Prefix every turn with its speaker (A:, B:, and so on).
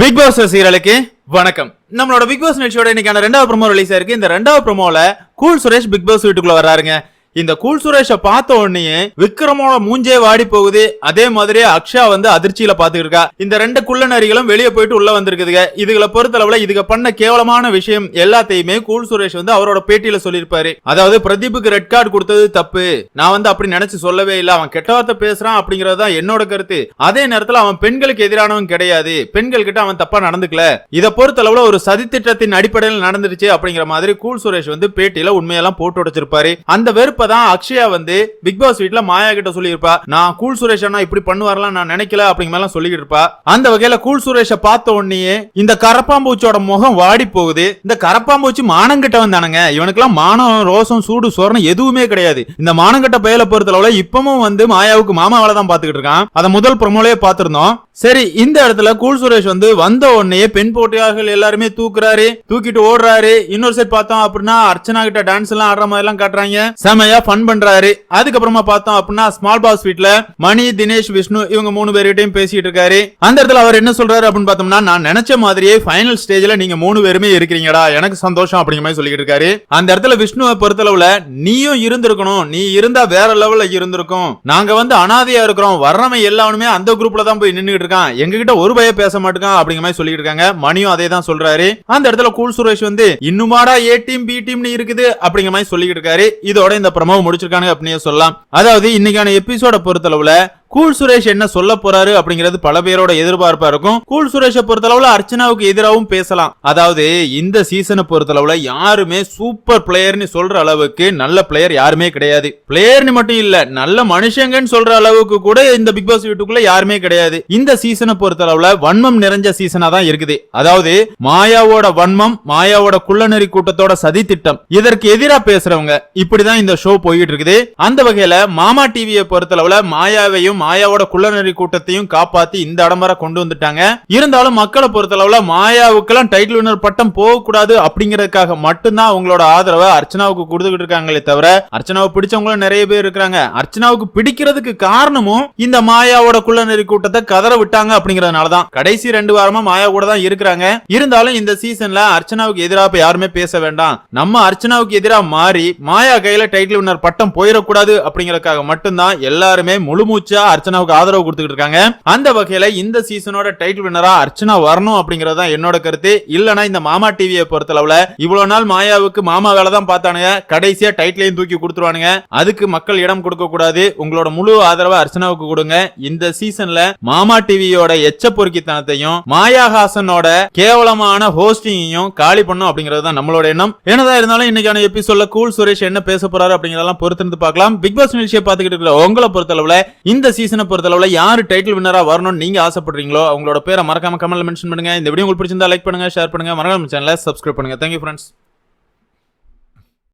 A: Big pass சீரலுக்கு வணக்கம். நம்மளோட big pass நிகழ்ச்சியோட இன்னைக்கான ரெண்டாவது ப்ரோமோ ரிலீஸ் ஆயிருக்கு இந்த ரெண்டாவது ப்ரோமோல கூல் சுரேஷ் பிக் பாஸ் வீட்டுக்குள்ள வர்றாருங்க. இந்த கூல் சுரேஷ பார்த்த உடனே விக்ரமோட மூஞ்சே வாடி போகுது. அதே மாதிரி அக்ஷா வந்து அதிர்ச்சியில பாத்துக்கிட்டு இருக்கா. இந்த ரெண்டு குள்ள நரிகளும் வெளியே போயிட்டு உள்ள வந்திருக்குதுங்க. இதுகளை பொறுத்தளவுல இதுக பண்ண கேவலமான விஷயம் எல்லாத்தையுமே கூல் சுரேஷ் வந்து அவரோட பேட்டியில சொல்லியிருப்பாரு. அதாவது பிரதீப்புக்கு ரெட் கார்டு கொடுத்தது தப்பு. நான் வந்து அப்படி நினைச்சு சொல்லவே இல்லை. அவன் கெட்ட வார்த்தை பேசுறான் அப்படிங்கறது தான் என்னோட கருத்து. அதே நேரத்துல அவன் பெண்களுக்கு எதிரானவன் கிடையாது. பெண்கள் கிட்ட அவன் தப்பா நடந்துக்கல. இத பொறுத்தளவுல ஒரு சதித்திட்டத்தின் அடிப்படையில் நடந்துருச்சு அப்படிங்கிற மாதிரி கூல் சுரேஷ் வந்து பேட்டியில உண்மையெல்லாம் போட்டு உடைச்சிருப்பாரு. அந்த வெறுப்பு தான் அக்ஷயா வந்து பிக் பாஸ் வீட்ல மாயா கிட்ட சொல்லியிருப்பா நான் கூல் சுரேஷ் அண்ணா இப்படி பண்ணுவாரலாம் நான் நினைக்கல அப்படிங்கிற மாதிரி சொல்லிட்டு இருப்பா. அந்த வகையில கூல் சுரேஷ பார்த்த உடனே இந்த கரப்பாம்பூச்சியோட முகம் வாடி போகுது. இந்த கரப்பாம்பூச்சி மானங்கிட்ட வந்தானுங்க. இவனுக்கெல்லாம் மானம் ரோசம் சூடு சோரணம் எதுவுமே கிடையாது. இந்த மானங்கிட்ட பயல பொறுத்தளவுல இப்பவும் வந்து மாயாவுக்கு மாமாவால தான் பாத்துக்கிட்டு இருக்கான். அதை முதல் ப்ரொமோலயே பாத்திருந்தோம் சரி இந்த இடத்துல கூல் சுரேஷ் வந்து வந்த உடனே பெண் போட்டியாளர்கள் எல்லாருமே தூக்குறாரு தூக்கிட்டு ஓடுறாரு. இன்னொரு சைட் பார்த்தோம் அப்படின்னா அர்ச்சனா கிட்ட டான்ஸ் எல்லாம் ஆடுற மாதிரி எல்லாம் காட்டுறாங்க. செமையா ஃபன் பண்றாரு. அதுக்கப்புறமா பார்த்தோம் அப்படின்னா ஸ்மால் பாஸ் வீட்ல மணி தினேஷ் விஷ்ணு இவங்க மூணு பேர்கிட்டயும் பேசிட்டு இருக்காரு. அந்த இடத்துல அவர் என்ன சொல்றாரு அப்படின்னு பார்த்தோம்னா நான் நினைச்ச மாதிரியே ஃபைனல் ஸ்டேஜ்ல நீங்க மூணு பேருமே இருக்கிறீங்கடா எனக்கு சந்தோஷம் அப்படிங்கிற மாதிரி சொல்லிட்டு இருக்காரு. அந்த இடத்துல விஷ்ணுவை பொறுத்தளவுல நீயும் இருந்திருக்கணும். நீ இருந்தா வேற லெவல்ல இருந்திருக்கும். நாங்க வந்து அனாதையா இருக்கிறோம். வர்றவன் எல்லாருமே அந்த குரூப்ல தான் போய் நின்னுகிட்டு இருக்கான். எங்ககிட்ட ஒரு பய பேச மாட்டேங்கான் அப்படிங்கிற மாதிரி சொல்லிட்டு இருக்காங்க. மணியும் அதே தான் சொல்றாரு. அந்த இடத்துல கூல் சுரேஷ் வந்து இன்னுமாடா ஏ டீம் பி டீம்னு இருக்குது அப்படிங்கிற மாதிரி சொல்லிட்டு இருக்காரு. இதோட இந்த பிரமோ முடிச்சிருக்காங்க அப்படின்னு சொல்லலாம். அதாவது இன்னைக்கான எபிசோட பொறுத்தளவுல கூல் சுரேஷ் என்ன சொல்ல போறாரு அப்படிங்கிறது பல பேரோட எதிர்பார்ப்பா இருக்கும். கூல் சுரேஷை பொறுத்தளவுல அர்ச்சனாவுக்கு எதிராகவும் பேசலாம். அதாவது இந்த சீசனை பொறுத்தளவுல யாருமே சூப்பர் பிளேயர்னு சொல்ற அளவுக்கு நல்ல பிளேயர் யாருமே கிடையாது. பிளேயர்னு மட்டும் இல்ல நல்ல மனுஷங்கன்னு சொல்ற அளவுக்கு கூட இந்த பிக் பாஸ் வீட்டுக்குள்ள யாருமே கிடையாது. இந்த சீசனை பொறுத்தளவுல வன்மம் நிறைஞ்ச சீசனா தான் இருக்குது. அதாவது மாயாவோட வன்மம் மாயாவோட குள்ளநெறி கூட்டத்தோட சதி திட்டம் இதற்கு எதிராக பேசுறவங்க இப்படிதான் இந்த ஷோ போயிட்டு இருக்குது. அந்த வகையில மாமா டிவியை பொறுத்தளவுல மாயாவையும் மாயாவோட குள்ளநெறி கூட்டத்தையும் காப்பாத்தி இந்த இடம் கொண்டு வந்துட்டாங்க. இருந்தாலும் மக்களை பொறுத்தளவுல மாயாவுக்கெல்லாம் டைட்டில் வினர் பட்டம் போகக்கூடாது அப்படிங்கறதுக்காக மட்டும்தான் அவங்களோட ஆதரவை அர்ச்சனாவுக்கு கொடுத்துக்கிட்டு இருக்காங்களே தவிர அர்ச்சனாவை பிடிச்சவங்களும் நிறைய பேர் இருக்கிறாங்க. அர்ச்சனாவுக்கு பிடிக்கிறதுக்கு காரணமும் இந்த மாயாவோட குள்ளநெறி கூட்டத்தை கதற விட்டாங்க அப்படிங்கறதுனாலதான் கடைசி ரெண்டு வாரமா மாயா கூட தான் இருக்கிறாங்க. இருந்தாலும் இந்த சீசன்ல அர்ச்சனாவுக்கு எதிராக யாருமே பேச வேண்டாம். நம்ம அர்ச்சனாவுக்கு எதிராக மாறி மாயா கையில டைட்டில் வின்னர் பட்டம் போயிடக்கூடாது அப்படிங்கறதுக்காக மட்டும்தான் எல்லாருமே முழுமூச்சா அர்ச்சனாவுக்கு ஆதரவு கொடுத்துக்கிட்டு இருக்காங்க. அந்த வகையில இந்த சீசனோட டைட்டில் வின்னரா அர்ச்சனா வரணும் அப்படிங்கறது தான் என்னோட கருத்து. இல்லனா இந்த மாமா டிவியை பொறுத்தளவுல இவ்வளவு நாள் மாயாவுக்கு மாமா வேலை தான் பார்த்தானுங்க. கடைசியா டைட்டிலையும் தூக்கி கொடுத்துருவானுங்க. அதுக்கு மக்கள் இடம் கொடுக்க கூடாது. உங்களோட முழு ஆதரவை அர்ச்சனாவுக்கு கொடுங்க. இந்த சீசன்ல மாமா டிவியோட எச்ச பொறுக்கித்தனத்தையும் மாயாஹாசனோட கேவலமான ஹோஸ்டிங்கையும் காலி பண்ணும் அப்படிங்கிறது தான் நம்மளோட எண்ணம். என்னதான் இருந்தாலும் இன்னைக்கான எபிசோட்ல கூல் சுரேஷ் என்ன பேச போறாரு அப்படிங்கறதெல்லாம் பொறுத்திருந்து பார்க்கலாம். பிக் பாஸ் நிகழ்ச்சியை பார்த்துக்கிட்டு இருக்கிற உங்களை பொறுத்தளவுல இந்த சீசனை பொறுத்தளவில் யார் டைட்டில் வின்னராக வரணும்னு நீங்க ஆசைப்படுறீங்களோ அவங்களோட பேரை மறக்காம கமெண்ட்ல மென்ஷன் பண்ணுங்க. இந்த வீடியோ உங்களுக்கு பிடிச்சிருந்தா லைக் பண்ணுங்க ஷேர் பண்ணுங்க. மறக்காம சேனலை சப்ஸ்கிரைப் பண்ணுங்க. Thank you friends